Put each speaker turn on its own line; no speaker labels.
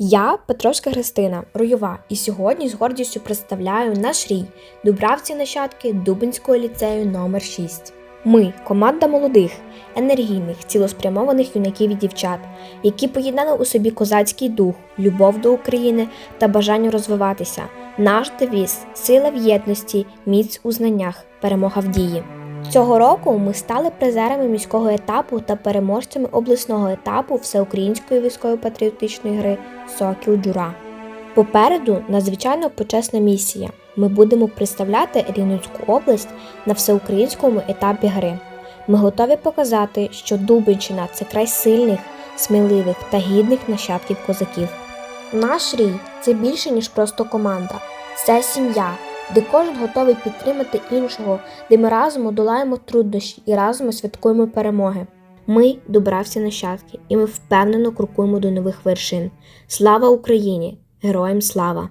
Я Петровська Христина, Руйова, і сьогодні з гордістю представляю наш рій Дубравці нащадки Дубинського ліцею номер 6 Ми команда молодих, енергійних, цілеспрямованих юнаків і дівчат, які поєднали у собі козацький дух, любов до України та бажання розвиватися. Наш девіз сила в єдності, міць у знаннях, перемога в дії. Цього року ми стали призерами міського етапу та переможцями обласного етапу всеукраїнської військово-патріотичної гри Сокіл Джура. Попереду надзвичайно почесна місія. Ми будемо представляти Рівненську область на всеукраїнському етапі гри. Ми готові показати, що Дубинщина це край сильних, сміливих та гідних нащадків козаків. Наш рій це більше, ніж просто команда, це сім'я, де кожен готовий підтримати іншого, де ми разом одолаємо труднощі і разом святкуємо перемоги. Ми добрався нащадки, і ми впевнено крокуємо до нових вершин. Слава Україні! Героям слава!